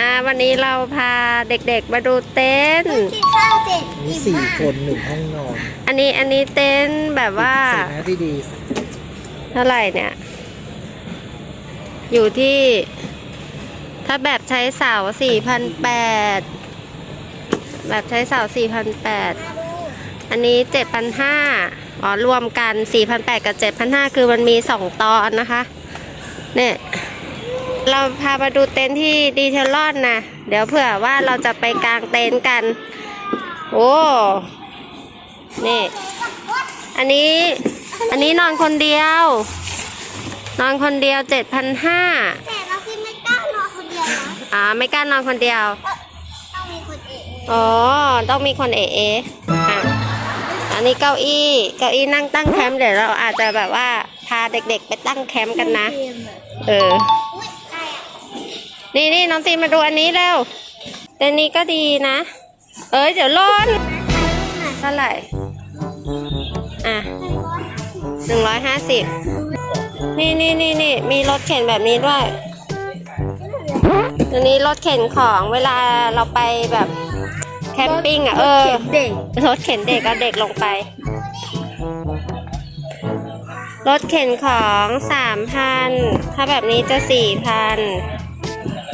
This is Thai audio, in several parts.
อ่าวันนี้เราพาเด็กๆมาดูเต็นท์กินข้าวเสร็จมีอิ่มสี่มากคนหนึ่งห้องนอนอันนี้อันนี้เต็นท์แบบว่า ใส่หน้าที่ดีเท่าไหร่เนี่ย อยู่ที่ ถ้าแบบใช้เสาสี่พันแปดแบบใช้เสาสี่พันแปดอันนี้เจ็ดพันห้าอ๋อรวมกันสี่พันแปดกับเจ็ดพันห้าคือมันมีสองตอนนะคะ เนี่ย เราพามาดูเต็นท์ที่ดีเทลลอนนะเดี๋ยวเผื่อว่าเราจะไปกางเต็นท์กัน โอ้นี่ อันนี้ อันนี้นอนคนเดียว นอนคนเดียวเจ็ดพันห้าแต่เราที่ไม่กล้านอนคนเดียวนะอ่าไม่กล้านอนคนเดียว ต้องมีคนเองอ๋อ ต้องมีคนเอเออะอันนี้เก้าอี้ เก้าอี้นั่งตั้งแคมป์เดี๋ยวเราอาจจะแบบว่าพาเด็กๆไปตั้งแคมป์กันนะ เอออุ้ยใครอะ นี่นี่น้องตีนมาดูอันนี้เร็วแต่นี้ก็ดีนะ เอ้ยเดี๋ยวร้อนเท่าไหร่ อะหนึ่งร้อยห้าสิบนี่นี่นี่นี่มีรถเข็นแบบนี้ด้วยอันนี้รถเข็นของเวลาเราไปแบบแคมปิ้งอะเออเด็กรถเข็นเด็กเอาเด็กลงไป รถเข็นของสามพันถ้าแบบนี้จะสี่พัน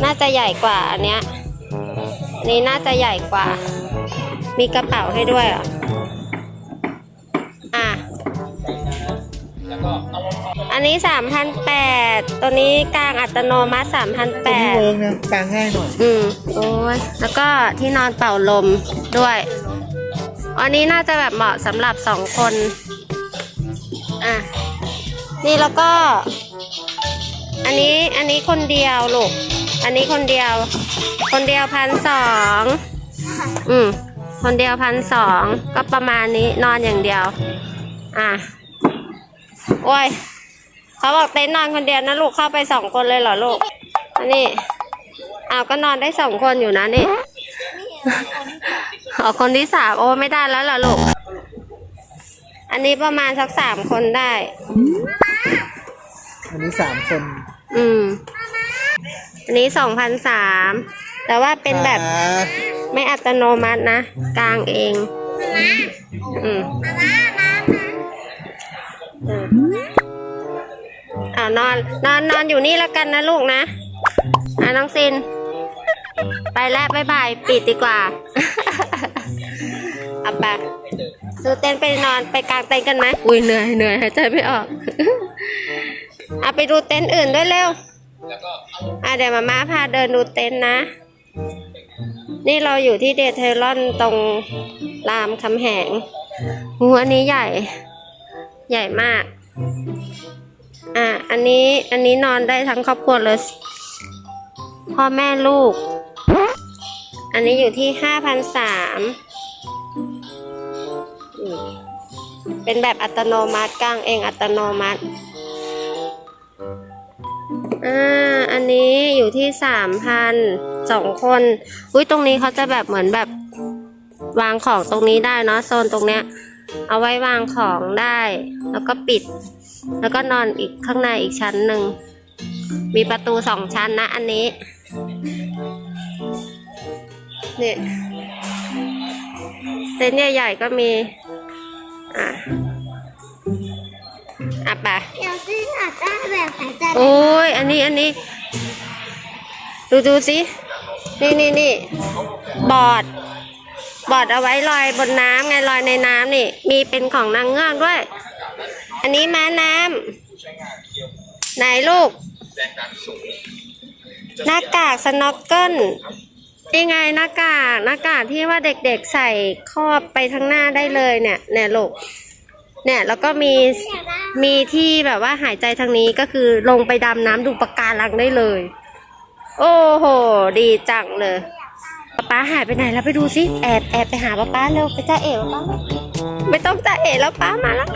น่าจะใหญ่กว่าอันเนี้ยอันนี้น่าจะใหญ่กว่า มีกระเป๋าให้ด้วยเหรออะ อันนี้สามพันแปดตัวนี้กลางอัตโนมัติสามพันแปตัวนี้ดเวิร์กนะกางง่ายหน่อยอืม โอ้ย แล้วก็ที่นอนเป่าลมด้วย อันนี้น่าจะแบบเหมาะสำหรับสองคน อะ นี่แล้วก็ อันนี้อันนี้คนเดียวลูก อันนี้คนเดียว คนเดียวพันสองอืมคนเดียวพันสองก็ประมาณนี้นอนอย่างเดียว อะโอ้ยเขาบอกเต็นท์นอนคนเดียวนะลูกเข้าไปสองคนเลยเหรอลูกอันนี้อ้าวก็นอนได้สองคนอยู่นะนี่อ๋อคนที่สามโอ้ไม่ได้แล้วล่ะลูก อันนี้ประมาณสักสามคนได้ อันนี้สามคน อืม อันนี้สองพันสามแต่ว่าเป็นแบบอ่าไม่อัตโนมัตินะ กลางเองอืมมามามามาอืมอ่านอน นอนนอนอยู่นี่แล้วกันนะลูกนะ อ่าน้องซิน ไปแล้วบ๊ายบาย ปิดดีกว่าเอาไปซื้อเต็นท์ไปนอนไปกางเต็นท์กันไหมอุ้ยเหนื่อยเหนื่อยหายใจไม่ออกเอาไปดูเต็นท์อื่นด้วยเร็ว อะเดี๋ยวมาม่าพาเดินดูเต็นท์นะ นี่เราอยู่ที่เดทเทลอนตรงรามคำแหงหัวนนี้ใหญ่ ใหญ่มาก อะ อันนี้ อันนี้นอนได้ทั้งครอบครัวเลย พ่อแม่ลูก อันนี้อยู่ที่ห้าพันสามเป็นแบบอัตโนมัติกลางเองอัตโนมัติ อ่า อันนี้อยู่ที่สามพันสองคน อุ้ยตรงนี้เขาจะแบบเหมือนแบบวางของตรงนี้ได้เนาะโซนตรงเนี้ย เอาไว้วางของได้ แล้วก็ปิด แล้วก็นอนอีกข้างในอีกชั้นหนึ่ง มีประตูสองชั้นนะอันนี้ เนี่ยเต็นท์ใหญ่ๆก็มี อะ ปะเดี๋ยวซื้ออาจจะแบบหายใจโอ้ยอันนี้อันนี้ ดูดูสินี่นี่นี่บอร์ดบอร์ดเอาไว้ลอยบนน้ำไงลอยในน้ำนี่ มีเป็นของนางเงือกด้วย อันนี้ม้าน้ำไหนลูก หน้ากากสน็อกเกิลนี่ไงหน้ากากหน้ากากที่ว่าเด็กๆใส่ครอบไปทั้งหน้าได้เลยเนี่ย เนี่ยลูก เนี่ยแล้วก็มี มีที่แบบว่าหายใจทางนี้ก็คือลงไปดำน้ำดูปะการังได้เลย โอ้โห ดีจังเลยป๊าป๊าหายไปไหนแล้วไปดูสิแอบแอบไปหาป๊าป๊าเร็วไปจ้าเอ๋ป๊าป๊าไม่ต้องจ้าเอ๋แล้วป๊ามาแล้ว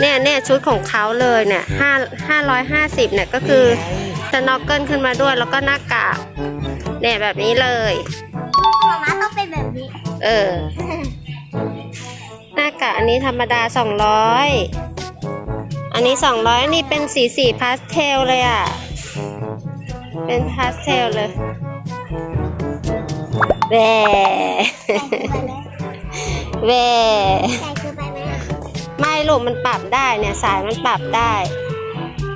เนี่ยเนี่ยชุดของเขาเลยเนี่ยห้าห้าร้อยห้าสิบเนี่ยก็คือสน็อกเกิลขึ้นมาด้วยแล้วก็หน้ากากเนี่ยแบบนี้เลยมาม่าต้องเป็นแบบนี้ เออ หน้ากากอันนี้ธรรมดาสองร้อย อันนี้สองร้อยอันนี้เป็นสีสีพาสเทลเลยอะ เป็นพาสเทลเลยแหวแหวใหญ่เกินไปไหมอะไม่ลูกมันปรับได้เนี่ย สายมันปรับได้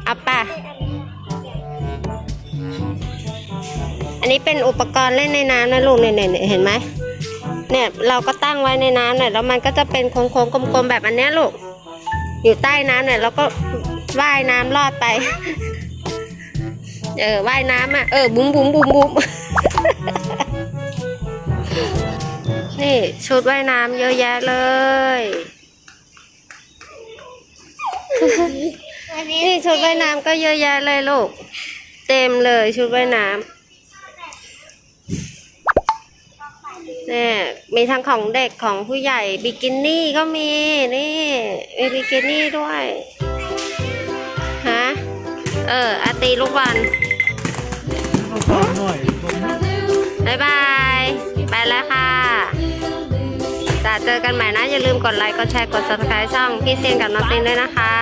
เอาป่ะ อันนี้เป็นอุปกรณ์เล่นในน้ำนะลูกเนี่ยเนี่ยเนี่ยเห็นไหมเนี่ยเราก็ตั้งไว้ในน้ำเนี่ยแล้วมันก็จะเป็นโค้งๆกลมๆแบบอันเนี้ยลูก อยู่ใต้น้ำเนี่ยเราก็ว่ายน้ำลอดไป เออว่ายน้ำอะเออบุ้มบุ้มบุ้มบุ้มนี่ชุดว่ายน้ำเยอะแยะเลย นี่ชุดว่ายน้ำก็เยอะแยะเลยลูก เต็มเลยชุดว่ายน้ำ เนี่ยมีทั้งของเด็กของผู้ใหญ่บิกินี่ก็มีนี่มีบิกินี่ด้วยฮะเอออาตีลูกบอลเอายบายบายไปแล้วค่ะจะเจอกันใหม่นะ อย่าลืมกดไลค์กดแชร์กด subscribe ช่องพี่เซียนกับน้องซีนด้วยนะคะ